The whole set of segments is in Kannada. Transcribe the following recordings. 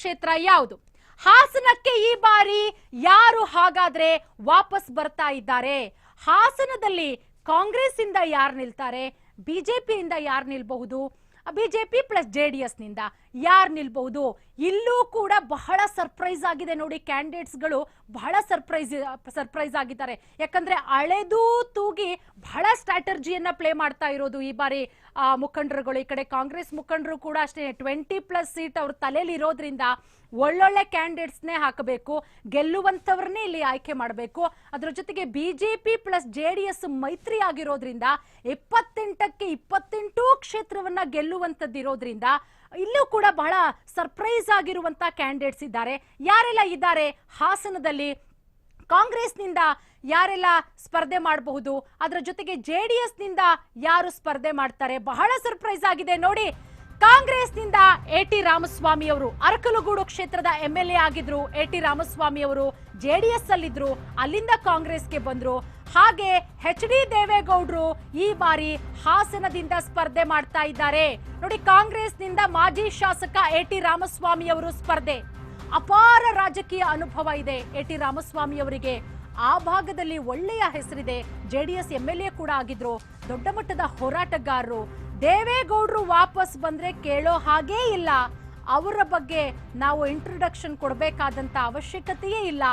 ಕ್ಷೇತ್ರ ಯಾವುದು? ಹಾಸನಕ್ಕೆ ಈ ಬಾರಿ ಯಾರು ಹಾಗಾದ್ರೆ ವಾಪಸ್ ಬರ್ತಾ ಇದ್ದಾರೆ? ಹಾಸನದಲ್ಲಿ ಕಾಂಗ್ರೆಸ್ ಇಂದ ಯಾರು ನಿಲ್ತಾರೆ? ಬಿಜೆಪಿಯಿಂದ ಯಾರು ನಿಲ್ಬಹುದು? ಬಿಜೆಪಿ ಪ್ಲಸ್ ಜೆ ಡಿ ಎಸ್ನಿಂದ ಯಾರು ನಿಲ್ಬಹುದು? ಇಲ್ಲೂ ಕೂಡ ಬಹಳ ಸರ್ಪ್ರೈಸ್ ಆಗಿದೆ ನೋಡಿ ಕ್ಯಾಂಡಿಡೇಟ್ಸ್ಗಳು ಬಹಳ ಸರ್ಪ್ರೈಸ್ ಸರ್ಪ್ರೈಸ್ ಆಗಿದ್ದಾರೆ. ಯಾಕಂದ್ರೆ ಅಳೆದು ತೂಗಿ ಸ್ಟ್ರಾಟರ್ಜಿಯನ್ನ ಪ್ಲೇ ಮಾಡ್ತಾ ಇರೋದು ಈ ಬಾರಿ ಮುಖಂಡರುಗಳು. ಈ ಕಡೆ ಕಾಂಗ್ರೆಸ್ ಮುಖಂಡರು ಕೂಡ ಅಷ್ಟೇ, ಟ್ವೆಂಟಿ ಪ್ಲಸ್ ಸೀಟ್ ಅವ್ರ ತಲೆಯಲ್ಲಿ ಇರೋದ್ರಿಂದ ಒಳ್ಳೊಳ್ಳೆ ಕ್ಯಾಂಡಿಡೇಟ್ಸ್ನೇ ಹಾಕಬೇಕು. ಗೆಲ್ಲುವಂಥವ್ರನ್ನೇ ಇಲ್ಲಿ ಆಯ್ಕೆ ಮಾಡಬೇಕು. ಅದರ ಜೊತೆಗೆ BJP plus J D S ಮೈತ್ರಿ ಆಗಿರೋದ್ರಿಂದ ಇಪ್ಪತ್ತೆಂಟಕ್ಕೆ ಇಪ್ಪತ್ತೆಂಟು ಕ್ಷೇತ್ರವನ್ನ ಗೆಲ್ಲುವಂಥದ್ದು ಇರೋದ್ರಿಂದ ಇಲ್ಲೂ ಕೂಡ ಬಹಳ ಸರ್ಪ್ರೈಸ್ ಆಗಿರುವಂತಹ ಕ್ಯಾಂಡಿಡೇಟ್ಸ್ ಇದ್ದಾರೆ. ಯಾರೆಲ್ಲ ಇದ್ದಾರೆ ಹಾಸನದಲ್ಲಿ? ಕಾಂಗ್ರೆಸ್ನಿಂದ ಯಾರೆಲ್ಲ ಸ್ಪರ್ಧೆ ಮಾಡಬಹುದು, ಅದರ ಜೊತೆಗೆ ಜೆ ನಿಂದ ಯಾರು ಸ್ಪರ್ಧೆ ಮಾಡ್ತಾರೆ? ಬಹಳ ಸರ್ಪ್ರೈಸ್ ಆಗಿದೆ. ನೋಡಿ, ಕಾಂಗ್ರೆಸ್ನಿಂದ ಎ ಟಿ ರಾಮಸ್ವಾಮಿ ಅವರು, ಅರಕಲಗೂಡು ಕ್ಷೇತ್ರದ ಎಂ ಎಲ್ ಎ ಆಗಿದ್ರು, ಎ ಟಿ ರಾಮಸ್ವಾಮಿ ಅವರು ಜೆ ಡಿ ಎಸ್ ಅಲ್ಲಿದ್ರು ಅಲ್ಲಿಂದ ಕಾಂಗ್ರೆಸ್ಗೆ ಬಂದ್ರು. ಹಾಗೆ ಎಚ್ ಡಿ ದೇವೇಗೌಡರು ಈ ಬಾರಿ ಹಾಸನದಿಂದ ಸ್ಪರ್ಧೆ ಮಾಡ್ತಾ ಇದ್ದಾರೆ. ನೋಡಿ, ಕಾಂಗ್ರೆಸ್ನಿಂದ ಮಾಜಿ ಶಾಸಕ ಎ ಟಿ ರಾಮಸ್ವಾಮಿ ಅವರು ಸ್ಪರ್ಧೆ. ಅಪಾರ ರಾಜಕೀಯ ಅನುಭವ ಇದೆ. ಎ ಟಿ ರಾಮಸ್ವಾಮಿ ಅವರಿಗೆ ಆ ಭಾಗದಲ್ಲಿ ಒಳ್ಳೆಯ ಹೆಸರಿದೆ. J D S M L A ಕೂಡ ಆಗಿದ್ರು. ದೊಡ್ಡ ಮಟ್ಟದ ಹೋರಾಟಗಾರರು. ದೇವೇಗೌಡರು ವಾಪಸ್ ಬಂದ್ರೆ ಕೇಳೋ ಹಾಗೇ ಇಲ್ಲ. ಅವರ ಬಗ್ಗೆ ನಾವು ಇಂಟ್ರೊಡಕ್ಷನ್ ಕೊಡಬೇಕಾದಂತ ಅವಶ್ಯಕತೆಯೇ ಇಲ್ಲ.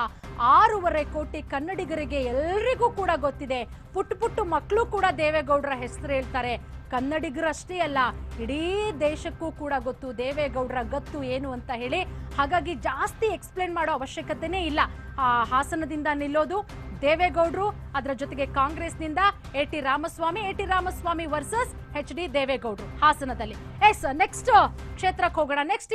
ಆರೂವರೆ ಕೋಟಿ ಕನ್ನಡಿಗರಿಗೆ ಎಲ್ರಿಗೂ ಕೂಡ ಗೊತ್ತಿದೆ. ಪುಟ್ಟು ಪುಟ್ಟು ಮಕ್ಕಳು ಕೂಡ ದೇವೇಗೌಡರ ಹೆಸರು ಹೇಳ್ತಾರೆ. ಕನ್ನಡಿಗರಷ್ಟೇ ಅಲ್ಲ ಇಡೀ ದೇಶಕ್ಕೂ ಕೂಡ ಗೊತ್ತು ದೇವೇಗೌಡರ ಗತ್ತು ಏನು ಅಂತ ಹೇಳಿ. ಹಾಗಾಗಿ ಜಾಸ್ತಿ ಎಕ್ಸ್ಪ್ಲೇನ್ ಮಾಡೋ ಅವಶ್ಯಕತೆನೇ ಇಲ್ಲ. ಆ, ಹಾಸನದಿಂದ ನಿಲ್ಲೋದು ದೇವೇಗೌಡರು ಅದರ ಜೊತೆಗೆ ಕಾಂಗ್ರೆಸ್ನಿಂದ A T Ramaswamy A T Ramaswamy versus H D ದೇವೇಗೌಡರು ಹಾಸನದಲ್ಲಿ. ಎಸ್ ನೆಕ್ಸ್ಟ್ ಕ್ಷೇತ್ರಕ್ಕೆ ಹೋಗೋಣ. ನೆಕ್ಸ್ಟ್